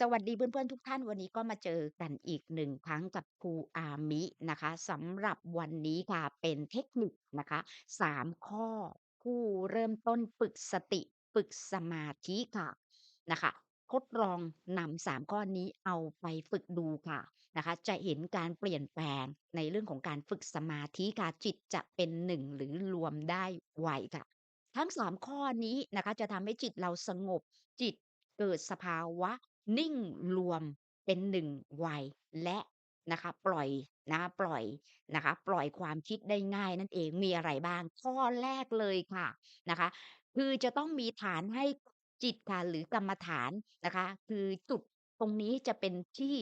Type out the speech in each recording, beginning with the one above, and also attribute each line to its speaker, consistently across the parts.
Speaker 1: สวัสดีเพื่อน ๆ ทุกท่าน วันนี้ก็มาเจอกันอีกหนึ่งครั้งกับครูอามินะคะสำหรับวันนี้ค่ะเป็นเทคนิคนะคะ3ข้อผู้เริ่มต้นฝึกสติฝึกสมาธิค่ะนะคะ ทดลองนำ3ข้อนี้เอาไปฝึกดูค่ะนะคะ จะเห็นการเปลี่ยนแปลงในเรื่องของการฝึกสมาธิค่ะจิตจะเป็นหนึ่งหรือรวมได้ไวค่ะ ทั้ง3ข้อนี้นะคะ จะทำให้จิตเราสงบจิตเกิดสภาวะ นิ่งรวมเป็นหนึ่งไวและนะคะ ปล่อยนะคะ ปล่อยนะคะ ปล่อยความคิดได้ง่ายนั่นเอง มีอะไรบ้าง ข้อแรกเลยค่ะนะคะ คือจะต้องมีฐานให้ จิตค่ะ หรือกรรมฐานนะคะ คือจุดตรงนี้จะเป็นที่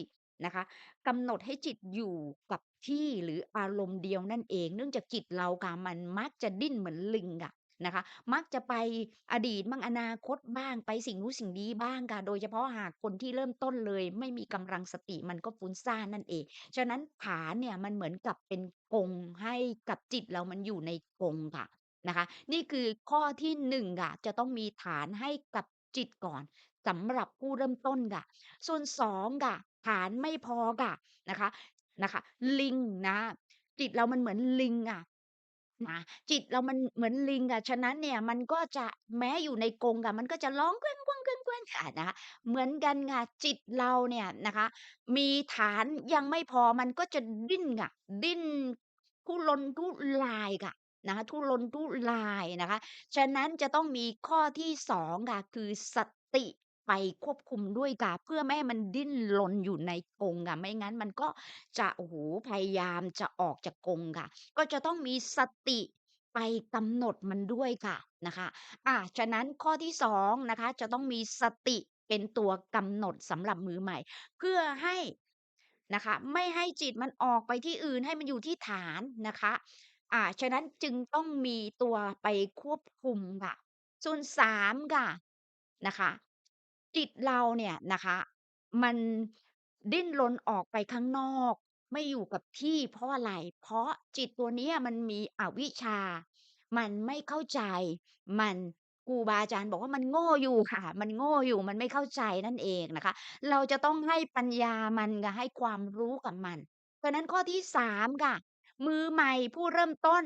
Speaker 1: นะคะ กำหนดให้จิตอยู่กับที่ หรืออารมณ์เดียวนั่นเอง เนื่องจากจิตเราค่ะ มันมักจะดิ้นเหมือนลิงอะ นะคะ มักจะไปอดีตบ้างอนาคตบ้างไปสิ่งนู้นสิ่งนี้บ้างค่ะ โดยเฉพาะหากคนที่เริ่มต้นเลย ไม่มีกำลังสติมันก็ฟุ้งซ่านนั่นเอง ฉะนั้นฐานเนี่ยมันเหมือนกับเป็นกรงให้กับจิตเรามันอยู่ในกรงค่ะนะคะ นี่คือข้อที่1ค่ะ จะต้องมีฐานให้กับจิตก่อนสำหรับผู้เริ่มต้นค่ะ ส่วน2ค่ะ ฐานไม่พอค่ะนะคะนะคะ ลิงนะ จิตเรามันเหมือนลิงอะ นะ จิตเรามันเหมือนลิงอะ ฉะนั้นเนี่ยมันก็จะ แม้อยู่ในกรงอะ มันก็จะร้องแกว้งๆๆๆค่ะ นะคะ เหมือนกันค่ะ จิตเราเนี่ยนะคะ มีฐานยังไม่พอ มันก็จะดิ้นค่ะ ดิ้นทุรนทุรายค่ะ นะคะ ทุรนทุรายนะคะ ฉะนั้นจะต้องมีข้อที่ 2 ค่ะ คือสติ ไปควบคุมด้วยค่ะเพื่อไม่ให้มันดิ้นรนอยู่ในกรงค่ะไม่งั้นมันก็จะ โอ้โฮ พยายามจะออกจากกรงค่ะ ก็จะต้องมีสติไปกำหนดมันด้วยค่ะ นะคะ อา ฉะนั้นข้อที่ 2 นะคะ จะต้องมีสติเป็นตัวกำหนดสำหรับมือใหม่ เพื่อให้ นะคะ ไม่ให้จิตมันออกไปที่อื่น ให้มันอยู่ที่ฐานนะคะอ่าฉะนั้นจึงต้องมีตัวไปควบคุมค่ะ ส่วน 3 ค่ะ นะคะ จิตเราเนี่ยนะคะ มันดิ้นรนออกไปข้างนอก ไม่อยู่กับที่ เพราะอะไร เพราะจิตตัวเนี้ยมันมีอวิชชา มันไม่เข้าใจ มัน ครูบาอาจารย์บอกว่า มันโง่อยู่ค่ะ มันโง่อยู่ มันไม่เข้าใจ นั่นเองนะคะ เราจะต้องให้ปัญญามันค่ะ ให้ความรู้กับมันเพราะฉะนั้นข้อที่ 3 ค่ะ มือใหม่ ผู้เริ่มต้น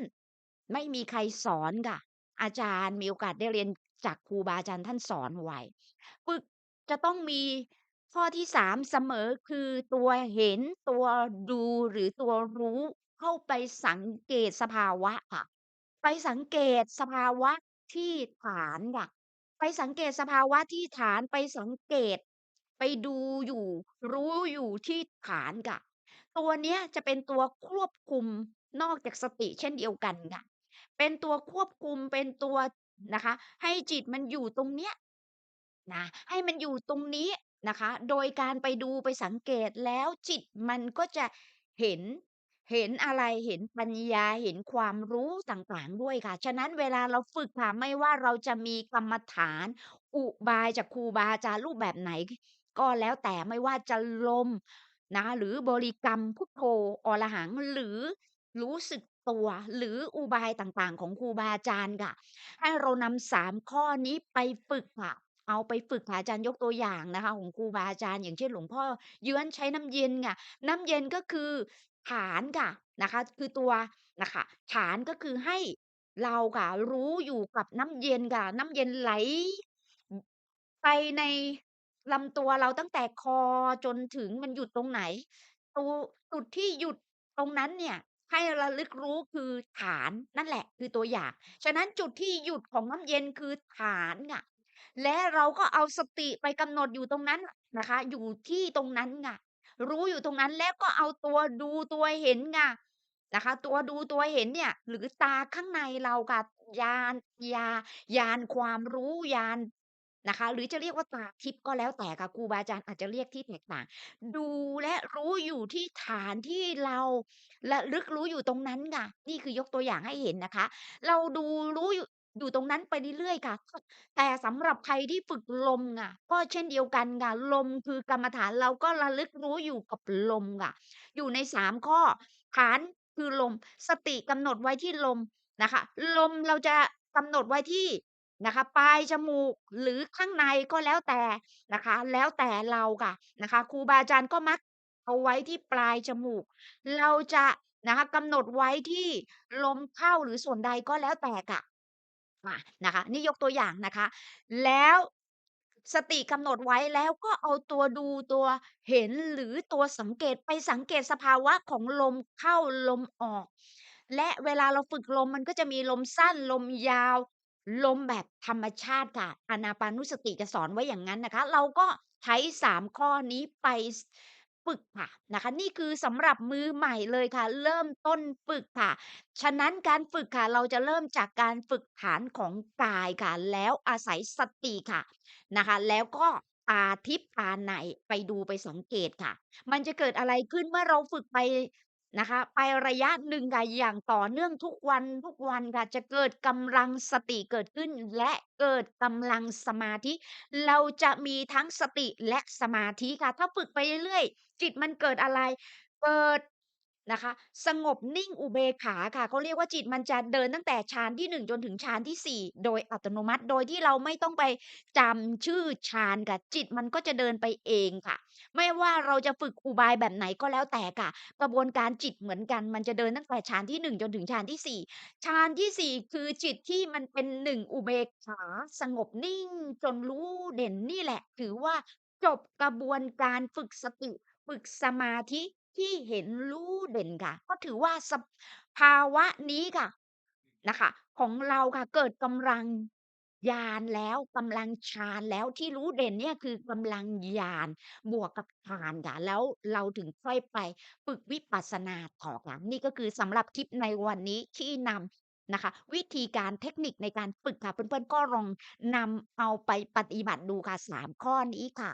Speaker 1: ไม่มีใครสอนค่ะ อาจารย์มีโอกาสได้เรียนจากครูบาอาจารย์ท่านสอนไว้ ฝึก จะต้องมีข้อที่ 3 เสมอ คือตัวเห็น ตัวดู หรือตัวรู้ เข้าไปสังเกตสภาวะค่ะ ไปสังเกตสภาวะที่ฐานค่ะ ไปสังเกตสภาวะที่ฐาน ไปสังเกต ไปดูอยู่ รู้อยู่ที่ฐานค่ะ ตัวเนี้ยจะเป็นตัวควบคุมนอกจากสติเช่นเดียวกันค่ะ เป็นตัวควบคุม เป็นตัว นะคะ ให้จิตมันอยู่ตรงเนี้ย นะให้มันอยู่ตรงนี้นะคะ โดยการไปดูไปสังเกตแล้วจิตมันก็จะเห็น เห็นอะไรเห็นปัญญาเห็นความรู้ต่างๆด้วยค่ะ ฉะนั้นเวลาเราฝึกค่ะไม่ว่าเราจะมีกรรมฐาน อุบายจากครูบาอาจารย์รูปแบบไหน ก็แล้วแต่ไม่ว่าจะลมนะ หรือบริกรรมพุทโธอรหังหรือรู้สึกตัว หรืออุบายต่างๆ ของครูบาอาจารย์ค่ะ ให้เรานำ3ข้อนี้ไปฝึกค่ะ เอาไปฝึกค่ะ อาจารย์ยกตัวอย่างนะคะของครูบาอาจารย์ อย่างเช่น หลวงพ่อเยื้อนใช้น้ำเย็นค่ะ น้ำเย็นก็คือฐานค่ะนะคะ คือตัวนะคะ ฐานก็คือให้เราค่ะ รู้อยู่กับน้ำเย็นค่ะ น้ำเย็นไหล ไปในลำตัวเราตั้งแต่คอจนถึงมันหยุดตรงไหน ตู จุดที่หยุดตรงนั้นเนี่ย ให้ระลึกรู้คือฐานนั่นแหละ คือตัวอย่าง ฉะนั้นจุดที่หยุดของน้ำเย็นคือฐานค่ะ และเราก็เอาสติไปกำหนดอยู่ตรงนั้นนะคะ อยู่ที่ตรงนั้นค่ะรู้อยู่ตรงนั้นแล้วก็เอาตัวดูตัวเห็นค่ะนะคะ ตัวดูตัวเห็นเนี่ย หรือตาข้างในเราค่ะญาณญาญาณความรู้ญาณนะคะ หรือจะเรียกว่าตาทิพย์ก็แล้วแต่ค่ะครูบาอาจารย์อาจจะเรียกที่แตกต่าง ดูและรู้อยู่ที่ฐานที่เราระลึกรู้อยู่ตรงนั้นค่ะนี่คือยกตัวอย่างให้เห็นนะคะ เราดูรู้อยู่ อยู่ตรงนั้นไปเรื่อย ๆ ค่ะแต่สำหรับใครที่ฝึกลมอะ ก็เช่นเดียวกันค่ะ ลมคือกรรมฐาน เราก็ระลึกรู้อยู่กับลมค่ะ อยู่ใน 3 ข้อ ฐานคือลม สติกำหนดไว้ที่ลมนะคะ ลมเราจะกำหนดไว้ที่นะคะ ปลายจมูก หรือข้างในก็แล้วแต่นะคะ แล้วแต่เราค่ะนะคะ ครูบาอาจารย์ก็มักเอาไว้ที่ปลายจมูก เราจะนะคะกำหนดไว้ที่ลมเข้า หรือส่วนใดก็แล้วแต่ค่ะ อานะคะนี่ยกตัวอย่างนะคะ แล้วสติกำหนดไว้แล้วก็เอาตัวดูตัวเห็นหรือตัวสังเกตไปสังเกตสภาวะของลมเข้าลมออก และเวลาเราฝึกลมมันก็จะมีลมสั้นลมยาว ลมแบบธรรมชาติค่ะอานาปานุสติจะสอนไว้อย่างงั้นนะคะ เราก็ใช้3ข้อนี้ไป ฝึกค่ะนะคะ นี่คือสำหรับมือใหม่เลยค่ะ เริ่มต้นฝึกค่ะ ฉะนั้นการฝึกค่ะ เราจะเริ่มจากการฝึกฐานของกายค่ะ แล้วอาศัยสติค่ะนะคะ แล้วก็ตาทิพย์ตาในไปดูไปสังเกตค่ะ มันจะเกิดอะไรขึ้นเมื่อเราฝึกไป นะคะ ไประยะหนึ่งค่ะ อย่างต่อเนื่องทุกวัน ทุกวันค่ะ จะเกิดกำลังสติเกิดขึ้น และเกิดกำลังสมาธิ เราจะมีทั้งสติและสมาธิค่ะ ถ้าฝึกไปเรื่อย ๆ จิตมันเกิดอะไร เกิด นะคะ สงบนิ่งอุเบกขาค่ะเขาเรียกว่าจิตมันจะเดินตั้งแต่ฌานที่ 1 จนถึงฌานที่ 4 โดยอัตโนมัติ โดยที่เราไม่ต้องไปจำชื่อฌานค่ะ จิตมันก็จะเดินไปเองค่ะ ไม่ว่าเราจะฝึกอุบายแบบไหนก็แล้วแต่ค่ะ กระบวนการจิตเหมือนกัน มันจะเดินตั้งแต่ฌานที่ 1 จนถึงฌานที่ 4ฌานที่ 4 คือจิตที่มันเป็น1อุเบกขาสงบนิ่ง จนรู้เด่นนี่แหละ ถือว่าจบกระบวนการฝึกสติ ฝึกสมาธิ ที่เห็นรู้เด่นค่ะ ก็ถือว่าสภาวะนี้ค่ะนะคะ ของเราค่ะเกิดกำลังญาณแล้วกำลังฌานแล้วที่รู้เด่นเนี่ยคือกำลังญาณบวกกับฌานค่ะแล้วเราถึงค่อยไปฝึกวิปัสสนาต่อค่ะนี่ก็คือสำหรับทริปในวันนี้ที่นำนะคะ วิธีการเทคนิคในการฝึกค่ะเพื่อนๆก็ลองนำเอาไปปฏิบัติดูค่ะ3ข้อนี้ค่ะ